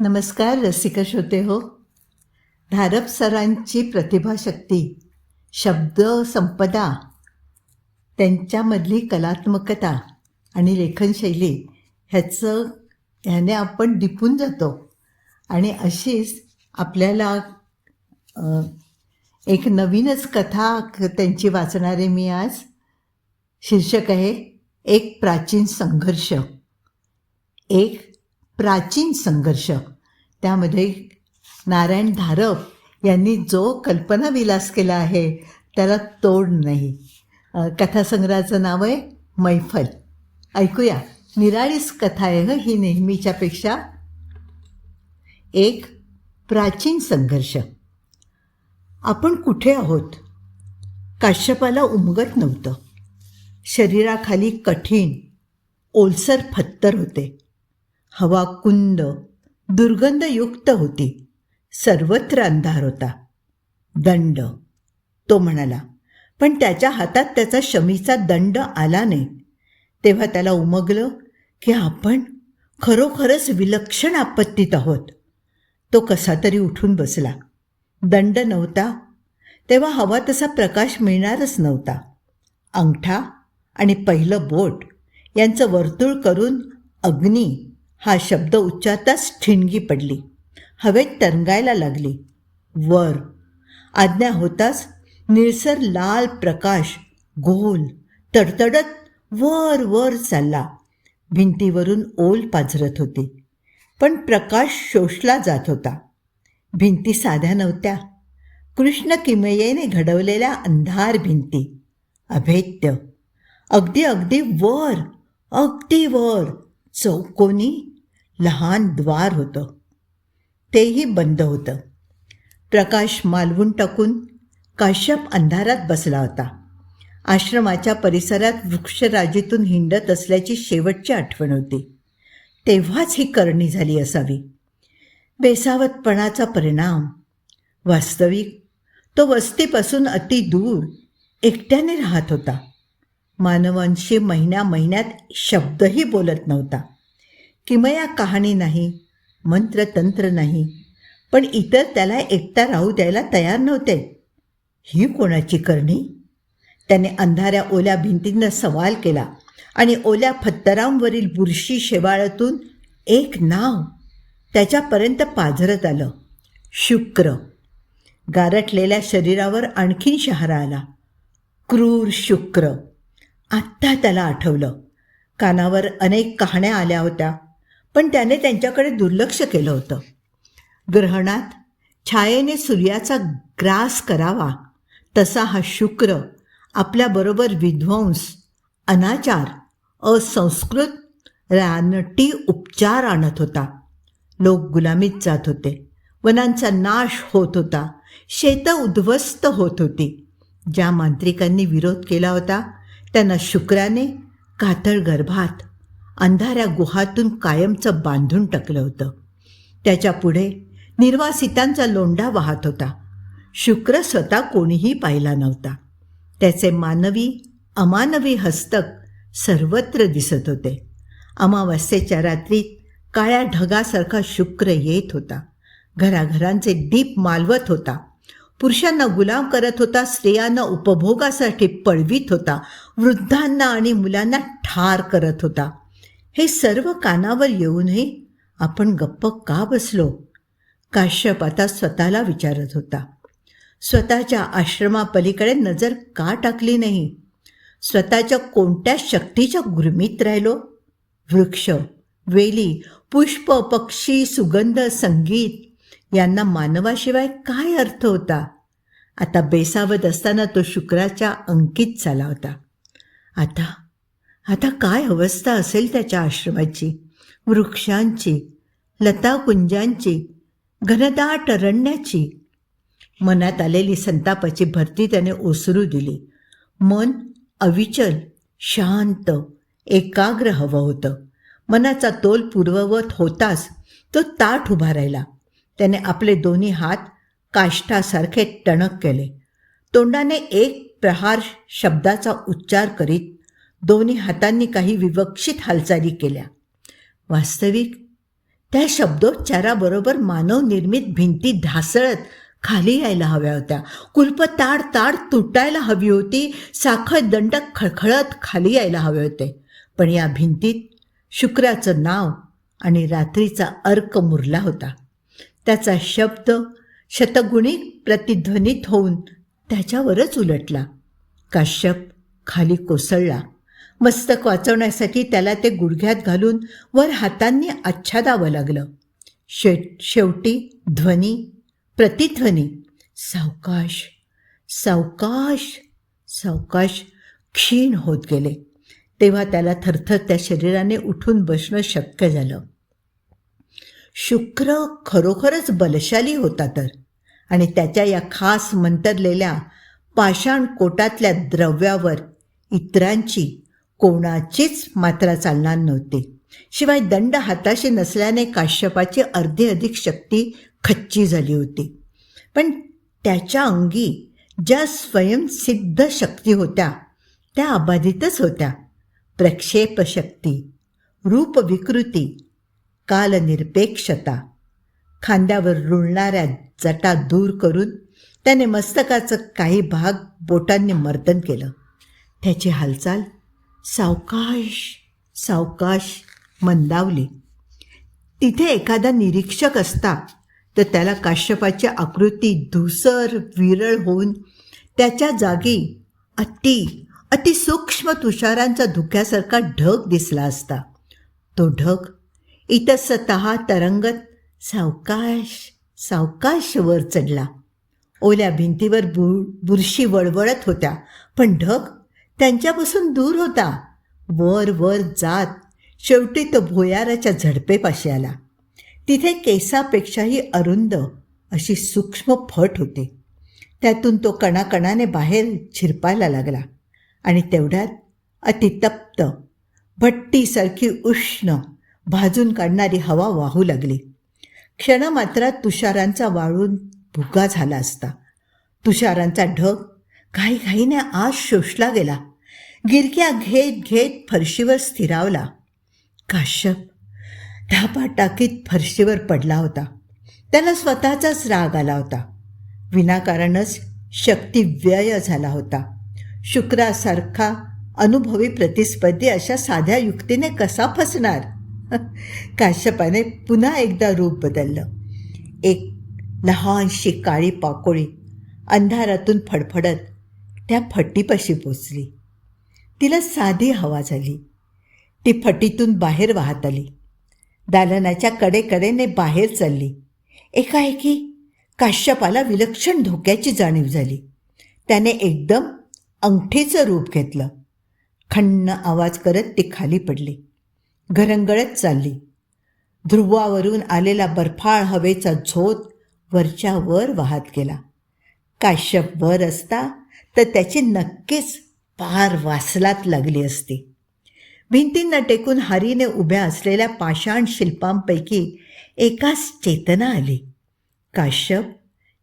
नमस्कार रसिका श्रोते हो. धारप सरांची प्रतिभाशक्ती शब्द संपदा त्यांच्यामधली कलात्मकता आणि लेखनशैली ह्याचं ह्याने आपण दिपून जातो. आणि अशीच आपल्याला एक नवीनच कथा त्यांची वाचणारे मी आज शीर्षक आहे एक प्राचीन संघर्ष. एक प्राचीन संघर्ष. त्यामध्ये नारायण धारप यांनी जो कल्पनाविलास केला आहे त्याला तोड नाही. कथासंग्रहाचं नाव आहे मैफल. ऐकूया. निराळीस कथा आहे हं ही नेहमीच्यापेक्षा. एक प्राचीन संघर्ष. आपण कुठे आहोत? काश्यपाला उमगत नव्हतं. शरीराखाली कठीण ओलसर फत्तर होते. हवा कुंद दुर्गंधयुक्त होती. सर्वत्र अंधार होता. दंड तो म्हणाला पण त्याच्या हातात त्याचा शमीचा दंड आला नाही. तेव्हा त्याला उमगलं की आपण खरोखरच विलक्षण आपत्तीत आहोत. तो कसा तरी उठून बसला. दंड नव्हता. तेव्हा हवा तसा प्रकाश मिळणारच नव्हता. अंगठा आणि पहिलं बोट यांचं वर्तुळ करून अग्नी हा शब्द उच्चारताच ठिणगी पडली. हवेत तरंगायला लागली. वर. आज्ञा होताच निळसर लाल प्रकाश गोल तडतडत वर वर चालला. भिंतीवरून ओल पाझरत होती. पण प्रकाश शोषला जात होता. भिंती साध्या नव्हत्या. कृष्ण किमयेने घडवलेल्या अंधार भिंती. अभेद्य. अगदी अगदी वर. अगदी वर. चौकोनी लहान द्वार होतं. तेही बंद होतं. प्रकाश मालवून टाकून काश्यप अंधारात बसला होता. आश्रमाच्या परिसरात वृक्षराजीतून हिंडत असल्याची शेवटची आठवण होती. तेव्हाच ही करणी झाली असावी. बेसावतपणाचा परिणाम. वास्तविक तो वस्तीपासून अति दूर एकट्याने राहत होता. मानवांशी महिन्या महिन्यात शब्दही बोलत नव्हता. किमया कहाणी नाही मंत्रतंत्र नाही. पण इतर त्याला एकटा राहू द्यायला तयार नव्हते. ही कोणाची करणी? त्याने अंधाऱ्या ओल्या भिंतींना सवाल केला आणि ओल्या फत्तरांवरील बुरशी शेवाळातून एक नाव त्याच्यापर्यंत पाझरत आलं. शुक्र. गारटलेल्या शरीरावर आणखीन शहारा आला. क्रूर शुक्र. आत्ता त्याला आठवलं. कानावर अनेक कहाण्या आल्या होत्या. पण त्याने त्यांच्याकडे दुर्लक्ष केलं होतं. ग्रहणात छायेने सूर्याचा ग्रास करावा तसा हा शुक्र आपल्याबरोबर विध्वंस अनाचार असंस्कृत रानटी उपचार आणत होता. लोक गुलामीत जात होते. वनांचा नाश होत होता. शेतं उद्ध्वस्त होत होती. ज्या मांत्रिकांनी विरोध केला होता त्यांना शुक्राने कातळ गर्भात अंधाऱ्या गुहातून कायमचं बांधून टाकलं होतं. त्याच्या पुढे निर्वासितांचा लोंढा वाहत होता. शुक्र स्वतः कोणीही पाहिला नव्हता. त्याचे मानवी अमानवी हस्तक सर्वत्र दिसत होते. अमावस्येच्या रात्रीत काळ्या ढगासारखा शुक्र येत होता. घराघरांचे दीप मालवत होता. पुरुषांना गुलाम करत होता स्त्रियांना उपभोगासाठी पळवीत होता वृद्धांना आणि मुलांना ठार करत होता. हे सर्व कानावर येऊनही आपण गप्प का बसलो? काश्यप आता स्वतःला विचारत होता. स्वतःच्या आश्रमापलीकडे नजर का टाकली नाही? स्वतःच्या कोणत्या शक्तीच्या गुरमीत राहिलो? वृक्ष वेली पुष्प पक्षी सुगंध संगीत यांना मानवाशिवाय काय अर्थ होता? आता बेसावत असताना तो शुक्राच्या अंकित झाला होता. आता आता काय अवस्था असेल त्याच्या आश्रमाची? वृक्षांची लताकुंजांची घनदाट अरण्याची? मनात आलेली संतापाची भरती त्याने ओसरू दिली. मन अविचल शांत एकाग्र हवं होतं. मनाचा तोल पूर्ववत होताच तो ताठ उभा राहिला. त्याने आपले दोन्ही हात काष्ठासारखे टणक केले. तोंडाने एक प्रहार शब्दाचा उच्चार करीत दोन्ही हातांनी काही विवक्षित हालचाली केल्या. वास्तविक त्या शब्दोच्चाराबरोबर मानवनिर्मित भिंती ढासळत खाली यायला हव्या होत्या. कुल्प ताड ताड तुटायला हवी होती साखळ दंड खळखळत खाली यायला हवे होते. पण या भिंतीत शुक्राचं नाव आणि रात्रीचा अर्क मुरला होता. त्याचा शब्द शतगुणी प्रतिध्वनित होऊन त्याच्यावरच उलटला. काश्यप खाली कोसळला. मस्तक वाचवण्यासाठी त्याला ते गुडघ्यात घालून वर हातांनी आच्छादावं लागलं. शे शेवटी ध्वनी प्रतिध्वनी. सावकाश सावकाश सावकाश क्षीण होत गेले. तेव्हा त्याला थरथर त्या शरीराने उठून बसणं शक्य झालं. शुक्र खरोखरच बलशाली होता तर. आणि त्याच्या या खास मंतरलेल्या पाषाण कोटातल्या द्रव्यावर इतरांची कोणाचीच मात्रा चालणार नव्हती. शिवाय दंड हाताशी नसल्याने काश्यपाची अर्धी अधिक शक्ती खच्ची झाली होती. पण त्याच्या अंगी ज्या स्वयंसिद्ध शक्ती होत्या त्या अबाधितच होत्या. प्रक्षेपशक्ती रूपविकृती कालनिरपेक्षता. खांद्यावर रुळणाऱ्या जटा दूर करून त्याने मस्तकाचं काही भाग बोटांनी मर्दन केलं. त्याची हालचाल सावकाश सावकाश मंदावली. तिथे एखादा निरीक्षक असता तर त्याला काश्यपाची आकृती धुसर विरळ होऊन त्याच्या जागी अति अतिसूक्ष्म तुषारांचा धुक्यासारखा ढग दिसला असता. तो ढग इतस्तत तरंगत सावकाश सावकाश वर चढला. ओल्या भिंतीवर बुर बुरशी वळवळत होत्या पण ढग त्यांच्यापासून दूर होता. वर वर जात शेवटी तो भुयाराच्या झडपेपाशी आला. तिथे केसापेक्षाही अरुंद अशी सूक्ष्म फट होते. त्यातून तो कणाकणाने बाहेर झिरपायला लागला आणि तेवढ्यात अतितप्त भट्टीसारखी उष्ण भाजून काढणारी हवा वाहू लागली. क्षणमात्रात तुषारांचा वाळून भुगा झाला असता. तुषारांचा ढग घाईघाईने आज शोषला गेला. गिरक्या घेत घेत फरशीवर स्थिरावला. काश्यप धापा टाकीत फरशीवर पडला होता. त्याला स्वतःचाच राग आला होता. विनाकारणच शक्ती व्यय झाला होता. शुक्रासारखा अनुभवी प्रतिस्पर्धी अशा साध्या युक्तीने कसा फसणार? काश्यपाने पुन्हा एकदा रूप बदललं. एक लहानशी काळी पाकोळी अंधारातून फडफडत त्या फटीपाशी पोचली. तिला साधी हवा झाली. ती फटीतून बाहेर वाहत आली. दालनाच्या कडेकडेने बाहेर चालली. एकाएकी काश्यपाला विलक्षण धोक्याची जाणीव झाली. त्याने एकदम अंगठीचं रूप घेतलं. खण्ण आवाज करत ती खाली पडली. घरंगळत चालली. ध्रुवावरून आलेला बर्फाळ हवेचा झोत वरच्या वर वाहत गेला. काश्यप वर असता तर त्याची नक्कीच पार वासलात लागली असती. भिंतींना टेकून हारीने उभ्या असलेल्या पाषाण शिल्पांपैकी एकाच चेतना आली. काश्यप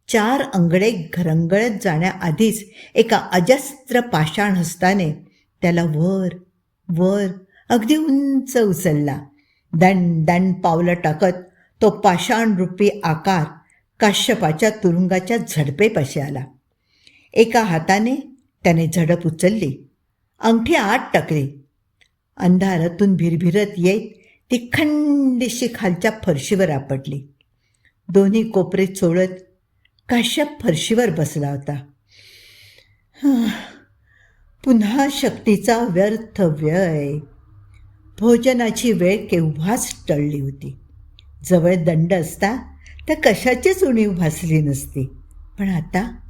चार अंगडे घरंगळत जाण्याआधीच एका अजस्त्र पाषाण हस्ताने त्याला वर वर अगदी उंच उचलला. दण दण पावलं टाकत तो पाषाणरूपी आकार काश्यपाच्या तुरुंगाच्या झडपेपाशी आला. एका हाताने त्याने झडप उचलली. अंगठी आत टाकली. अंधारातून भिरभिरत येत ती खंडीशी खालच्या फरशीवर आपटली. दोन्ही कोपरे चोळत काश्यप फरशीवर बसला होता. पुन्हा शक्तीचा व्यर्थ व्यय. भोजनाची वेळ केव्हाच टळली होती. जवळ दंड असता तर कशाचीच उणीव भासली नसती. पण आता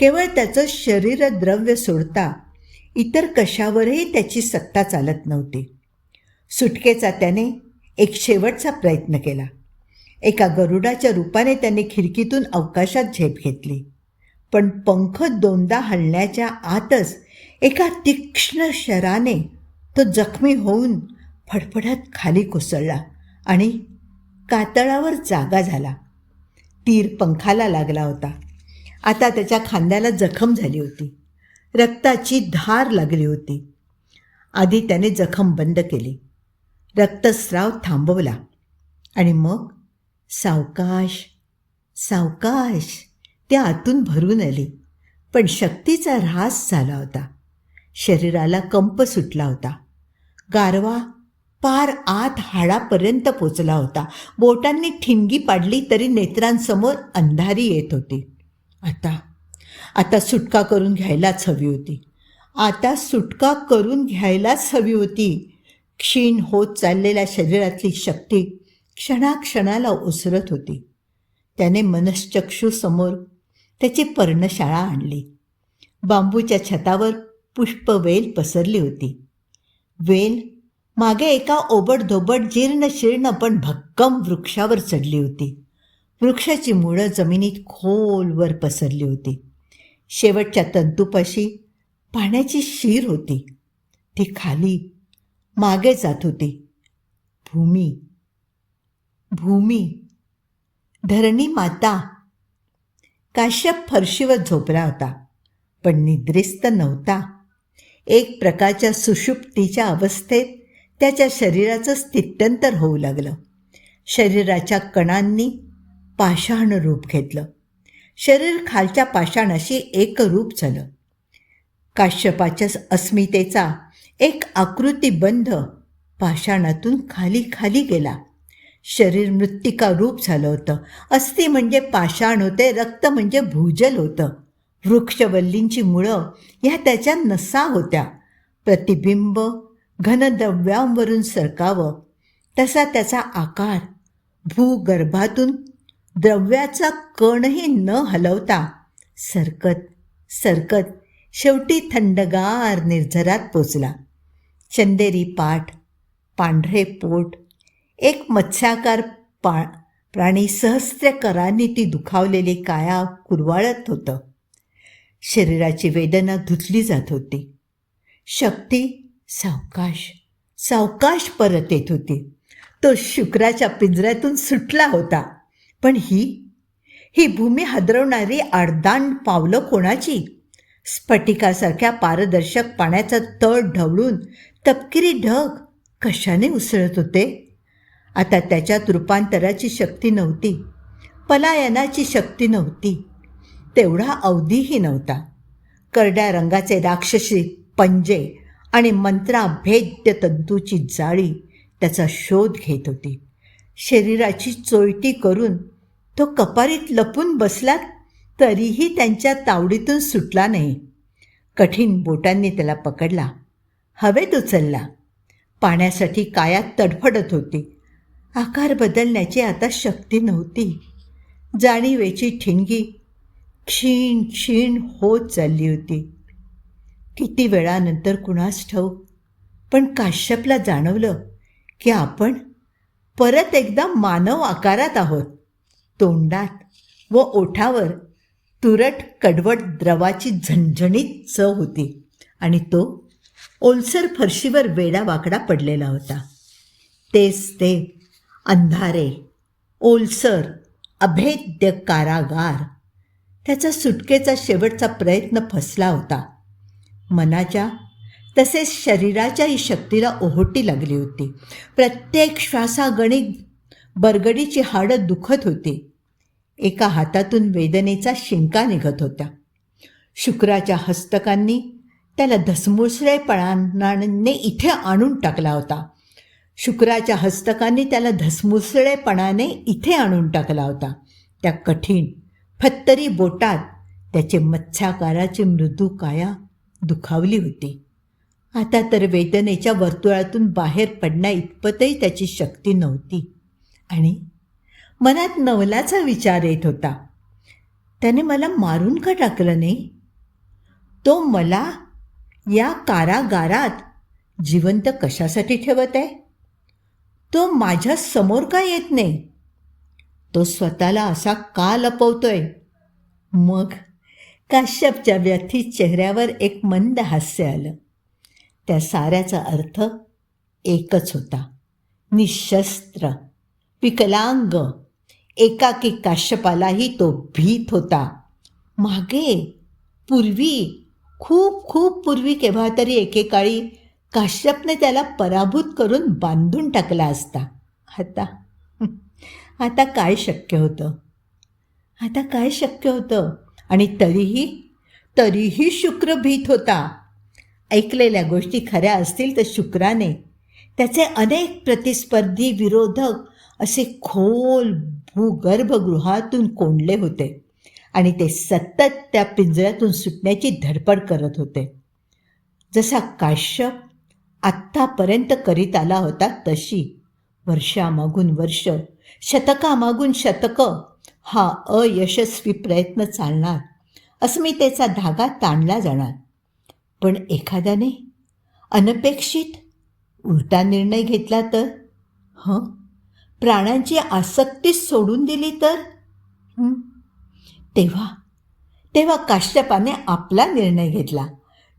केवळ त्याचं शरीर द्रव्य सोडता इतर कशावरही त्याची सत्ता चालत नव्हती. सुटकेचा त्याने एक शेवटचा प्रयत्न केला. एका गरुडाच्या रूपाने त्याने खिडकीतून अवकाशात झेप घेतली. पण पंख दोनदा हलण्याच्या आतच एका तीक्ष्ण शराने तो जखमी होऊन फडफडत खाली कोसळला आणि कातळावर जागा झाला. तीर पंखाला लागला होता. आता त्याच्या खांद्याला जखम झाली होती. रक्ताची धार लागली होती. आधी त्याने जखम बंद केली. रक्तस्राव थांबवला. आणि मग सावकाश सावकाश त्या आतून भरून आली. पण शक्तीचा ऱ्हास झाला होता. शरीराला कंप सुटला होता. गारवा पार आत हाडापर्यंत पोचला होता. बोटांनी ठिणगी पाडली तरी नेत्रांसमोर अंधारी येत होती. आता आता सुटका करून घ्यायलाच हवी होती. आता सुटका करून घ्यायलाच हवी होती. क्षीण होत चाललेल्या शरीरातली शक्ती क्षणाक्षणाला ओसरत होती. त्याने मनश्चक्षूसमोर त्याची पर्णशाळा आणली. बांबूच्या छतावर पुष्पवेल पसरली होती. वेल मागे एका ओबडधोबड जीर्ण शीर्ण पण भक्कम वृक्षावर चढली होती. वृक्षाची मुळं जमिनीत खोलवर पसरली होती. शेवटच्या तंतूपाशी पाण्याची शीर होती. ती खाली मागे जात होती. भूमी भूमी धरणी माता. काश्यप फरशीवर झोपला होता पण निद्रिस्त नव्हता. एक प्रकारच्या सुषुप्तीच्या अवस्थेत त्याच्या शरीराचं स्थित्यंतर होऊ लागलं. शरीराच्या कणांनी पाषाण रूप घेतलं. शरीर खालच्या पाषाणाशी एक रूप झालं. काश्यपाच्या अस्मितेचा एक आकृतीबंध पाषाणातून खाली खाली गेला. शरीर मृत्तिका रूप झालं होतं. अस्थि म्हणजे पाषाण होते रक्त म्हणजे भूजल होतं. वृक्षवल्लींची मुळं ह्या त्याच्या नसा होत्या. प्रतिबिंब घनद्रव्यांवरून सरकावं तसा त्याचा आकार भूगर्भातून द्रव्याचा कणही न हलवता सरकत सरकत शेवटी थंडगार निर्झरात पोचला. चंदेरी पाठ पांढरे पोट एक मत्स्याकार पा प्राणी सहस्त्रकरांनी ती दुखावलेली काया कुरवाळत होतं. शरीराची वेदना धुतली जात होती. शक्ती सावकाश सावकाश परत येत होती. तो शुक्राच्या पिंजऱ्यातून सुटला होता. पण ही ही भूमी हादरवणारी आडदांड पावलं कोणाची? स्फटिकासारख्या पारदर्शक पाण्याचा तळ ढवळून तपकिरी ढग कशाने उसळत होते? आता त्याच्यात रूपांतराची शक्ती नव्हती पलायनाची शक्ती नव्हती तेवढा अवधीही नव्हता. करड्या रंगाचे राक्षसी पंजे आणि मंत्राभेद्य तंतूची जाळी त्याचा शोध घेत होती. शरीराची चोयटी करून तो कपारीत लपून बसला तरीही त्यांच्या तावडीतून सुटला नाही. कठीण बोटांनी त्याला पकडला. हवेत उचलला. पाण्यासाठी कायात तडफडत होती. आकार बदलण्याची आता शक्ती नव्हती. जाणीवेची ठिणगी क्षीण क्षीण होत चालली होती. किती वेळानंतर कुणास ठाऊक. पण काश्यपला जाणवलं की आपण परत एकदा मानव आकारात आहोत. तोंडात व ओठावर तुरट कडवट द्रवाची झणझणीत चव होती आणि तो ओलसर फरशीवर वेडा वाकडा पडलेला होता. तेच ते अंधारे ओलसर अभेद्य कारागार त्याचा सुटकेचा शेवटचा प्रयत्न फसला होता. मनाच्या तसेच शरीराच्याही शक्तीला ओहोटी लागली होती. प्रत्येक श्वासागणिक बरगडीची हाडं दुखत होती. एका हातातून वेदनेचा शिंका निघत होता. शुक्राच्या हस्तकांनी त्याला धसमुसळेपणाने इथे आणून टाकला होता. शुक्राच्या हस्तकांनी त्याला धसमुसळेपणाने इथे आणून टाकला होता. त्या कठीण फत्तरी बोटात त्याचे मत्स्याकाराची मृदू काया दुखावली होती. आता तर वेदनेच्या वर्तुळातून बाहेर पडण्या इतपतही त्याची शक्ती नव्हती. आणि मनात नवलाचा विचार येत होता. त्याने मला मारून का टाकलं नाही? तो मला या कारागारात जिवंत कशासाठी ठेवत आहे? तो माझ्यासमोर का येत नाही? तो स्वतःला असा का लपवतोय? मग काश्यपच्या व्यथित चेहऱ्यावर एक मंद हास्य आलं. त्या साऱ्याचा अर्थ एकच होता. निशस्त्र विकलांग एकाकी काश्यपालाही तो भीत होता. मागे पूर्वी खूप खूप पूर्वी केव्हा तरी एकेकाळी काश्यपने त्याला पराभूत करून बांधून टाकला असता. आता आता काय शक्य होतं? आता काय शक्य होतं? आणि तरीही तरीही शुक्र भीत होता. ऐकलेल्या गोष्टी खऱ्या असतील तर शुक्राने त्याचे अनेक प्रतिस्पर्धी विरोधक असे खोल भूगर्भगृहातून कोंडले होते आणि ते सतत त्या पिंजऱ्यातून सुटण्याची धडपड करत होते. जसा काश्यप आत्तापर्यंत करीत आला होता तशी वर्षामागून वर्ष शतकामागून शतकं हा अयशस्वी प्रयत्न चालणार अस्मितेचा धागा ताणला जाणार. पण एखाद्याने अनपेक्षित उलटा निर्णय घेतला तर? हं? प्राणांची आसक्ती सोडून दिली तर? तेव्हा तेव्हा काश्यपाने आपला निर्णय घेतला.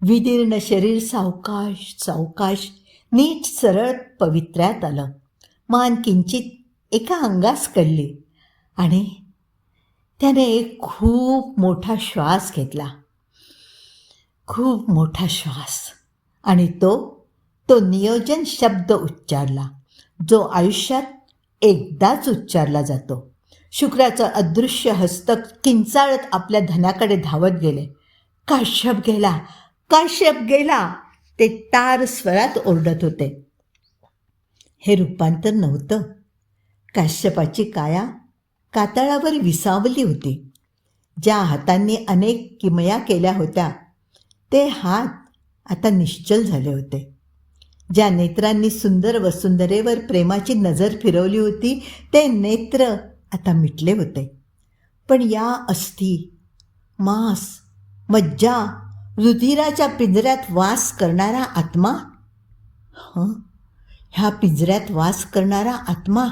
विदीर्ण शरीर सावकाश सावकाश नीट सरळ पवित्र्यात आलं. मान किंचित एका अंगास कळली आणि त्याने एक खूप मोठा श्वास घेतला. खूप मोठा श्वास आणि तो तो नियोजन शब्द उच्चारला जो आयुष्यात एकदाच उच्चारला जातो. शुक्राचं अदृश्य हस्तक किंचाळत आपल्या धनाकडे धावत गेले. काश्यप गेला काश्यप गेला! ते तार स्वरात ओरडत होते. हे रूपांतर नव्हतं. काश्यपाची काया कातळावर विसावली होती. ज्या हातांनी अनेक किमया केल्या होत्या ते हात आता निश्चल झाले होते. ज्या नेत्रांनी सुंदर वसुंधरेवर प्रेमाची नजर फिरवली होती ते नेत्र आता मिटले होते. पण या अस्थी मांस मज्जा रुधिराच्या पिंजऱ्यात वास करणारा आत्मा? हं? ह्या पिंजऱ्यात वास करणारा आत्मा?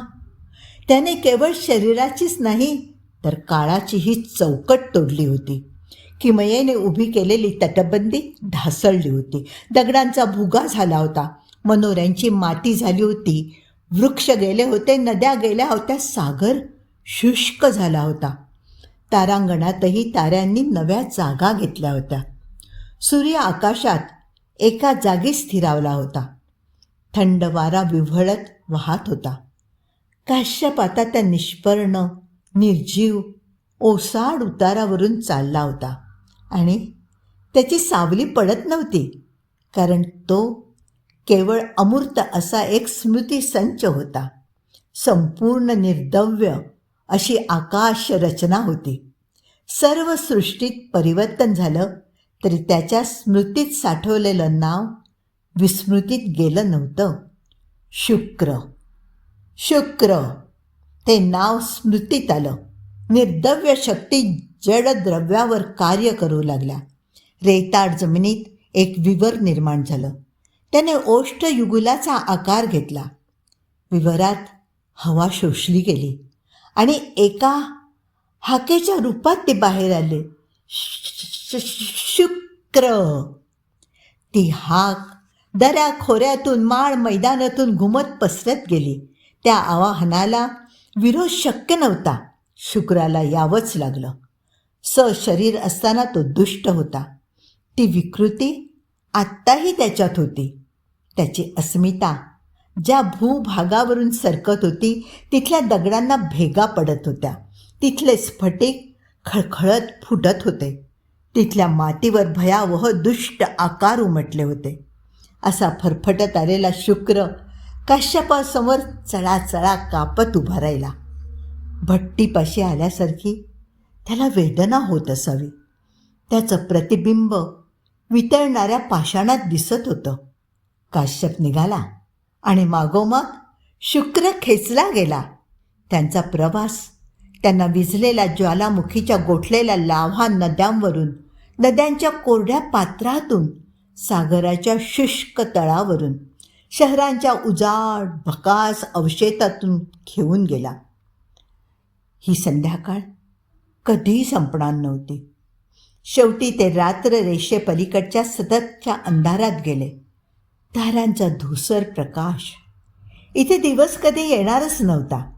त्याने केवळ शरीराचीच नाही तर काळाचीही चौकट तोडली होती. किमयेने उभी केलेली तटबंदी ढासळली होती. दगडांचा भुगा झाला होता. मनोऱ्यांची माती झाली होती. वृक्ष गेले होते नद्या गेल्या होत्या सागर शुष्क झाला होता. तारांगणातही ताऱ्यांनी नव्या जागा घेतल्या होत्या. सूर्य आकाशात एका जागी स्थिरावला होता. थंड वारा विव्हळत वाहत होता. काश्यपाता त्या निष्पर्ण निर्जीव ओसाड उतारावरून चालला होता आणि त्याची सावली पडत नव्हती कारण तो केवळ अमूर्त असा एक स्मृती संच होता. संपूर्ण निर्दव्य अशी आकाश रचना होती. सर्व सृष्टीत परिवर्तन झालं तरी त्याच्या स्मृतीत साठवलेलं नाव विस्मृतीत गेलं नव्हतं. शुक्र. शुक्र. ते नाव स्मृतीत आलं. निर्दव्य शक्ती जडद्रव्यावर कार्य करू लागल्या. रेताड जमिनीत एक विवर निर्माण झालं. त्याने ओष्ठ युगुलाचा आकार घेतला. विवरात हवा शोषली गेली आणि एका हाकेच्या रूपात ते बाहेर आले. शुक्र! ती हाक दऱ्या खोऱ्यातून माळ मैदानातून घुमत पसरत गेली. त्या आवाहनाला विरोध शक्य नव्हता. शुक्राला यावंच लागलं. सशरीर असताना तो दुष्ट होता. ती विकृती आत्ताही त्याच्यात होती. त्याची अस्मिता ज्या भूभागावरून सरकत होती तिथल्या दगडांना भेगा पडत होत्या. तिथले स्फटिक खळखळत फुटत होते. तिथल्या मातीवर भयावह दुष्ट आकार उमटले होते. असा फरफटत आलेला शुक्र काश्यपासमोर चळाचळा कापत उभा राहिला. भट्टीपाशी आल्यासारखी त्याला वेदना होत असावी. त्याचं प्रतिबिंब वितळणाऱ्या पाषाणात दिसत होतं. काश्यप निघाला आणि मागोमाग शुक्र खेचला गेला. त्यांचा प्रवास त्यांना विझलेल्या ज्वालामुखीच्या गोठलेल्या लाव्हा नद्यांवरून नद्यांच्या कोरड्या पात्रातून सागराच्या शुष्क तळावरून शहरांच्या उजाड भकास अवशेतातून घेऊन गेला. ही संध्याकाळ कधीही संपणार नव्हती. शेवटी ते रात्र रेषेपलीकडच्या सततच्या अंधारात गेले. तारांचा धुसर प्रकाश. इथे दिवस कधी येणारच नव्हता.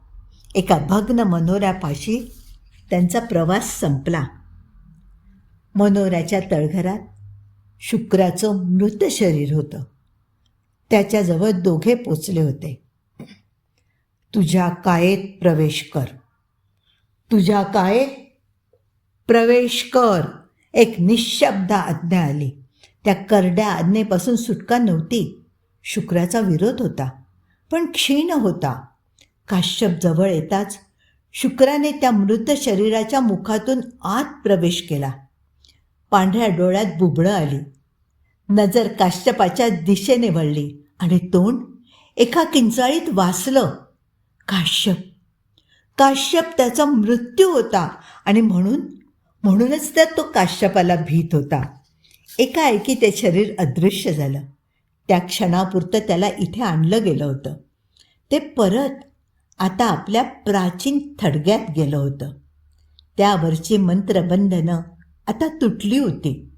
एका भग्न मनोऱ्यापाशी त्यांचा प्रवास संपला. मनोऱ्याच्या तळघरात शुक्राचं मृत शरीर होतं. त्याच्याजवळ दोघे पोचले होते. तुझ्या कायेत प्रवेश कर. तुझ्या कायेत प्रवेश कर. एक निशब्द आज्ञा आली. त्या करड्या आज्ञेपासून सुटका नव्हती. शुक्राचा विरोध होता पण क्षीण होता. काश्यप जवळ येताच शुक्राने त्या मृत शरीराच्या मुखातून आत प्रवेश केला. पांढऱ्या डोळ्यात बुबळं आली. नजर काश्यपाच्या दिशेने वळली आणि तोंड एका किंचाळीत वाचलं काश्यप! काश्यप त्याचा मृत्यू होता आणि म्हणून म्हणूनच त्यात तो काश्यपाला भीत होता. एकाएकी ते शरीर अदृश्य झालं. त्या क्षणापुरतं त्याला इथे आणलं गेलं होतं. ते परत आता आपल्या प्राचीन थडग्यात गेलं होतं. त्यावरची मंत्रबंधनं आता तुटली होती.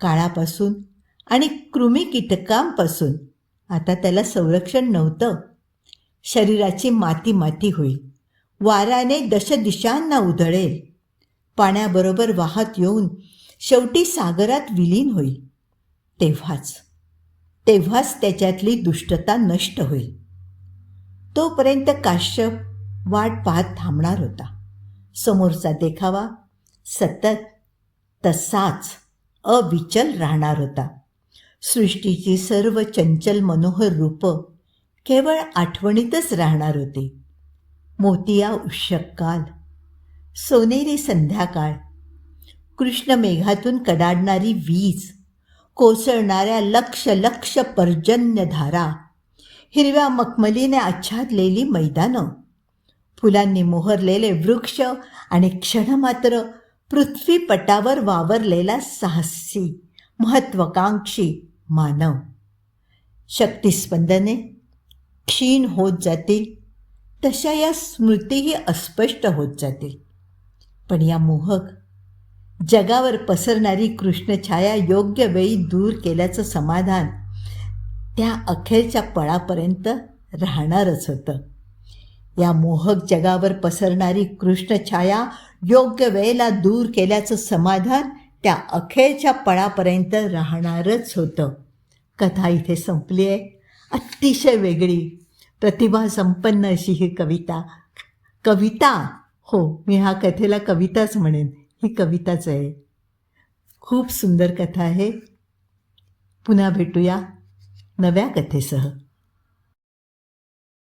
काळापासून आणि कृमी कीटकांपासून आता त्याला संरक्षण नव्हतं. शरीराची माती माती होईल. वाऱ्याने दशदिशांना उधळेल. पाण्याबरोबर वाहत येऊन शेवटी सागरात विलीन होईल. तेव्हाच तेव्हाच त्याच्यातली दुष्टता नष्ट होईल. तोपर्यंत काश्यप वाट पाहत थांबणार होता. समोरचा देखावा सतत तसाच अविचल राहणार होता. सृष्टीची सर्व चंचल मनोहर रूपं केवळ आठवणीतच राहणार होती. मोतिया उष्यकाल सोनेरी संध्याकाळ कृष्ण मेघातून कडाडणारी वीज कोसळणाऱ्या लक्ष लक्ष पर्जन्यधारा हिरव्या मखमलीने आच्छादलेली मैदानं फुलांनी मोहरलेले वृक्ष आणि क्षणमात्र पृथ्वीपटावर वावरलेला साहसी महत्वाकांक्षी मानव. शक्तिस्पंदने क्षीण होत जातील तशा या स्मृतीही अस्पष्ट होत जातील. पण या मोहक जगावर पसरणारी कृष्णछाया योग्य वेळी दूर केल्याचं समाधान त्या अखेरच्या पळापर्यंत राहणारच होतं. या मोहक जगावर पसरणारी कृष्णछाया योग्य वेळेला दूर केल्याचं समाधान त्या अखेरच्या पळापर्यंत राहणारच होतं. कथा इथे संपली आहे. अतिशय वेगळी. प्रतिभा संपन्न अशी ही कविता. कविता? हो मी हा कथेला कविताच म्हणेन. ही कविताच आहे. खूप सुंदर कथा आहे. पुन्हा भेटूया नव्या कथेसह.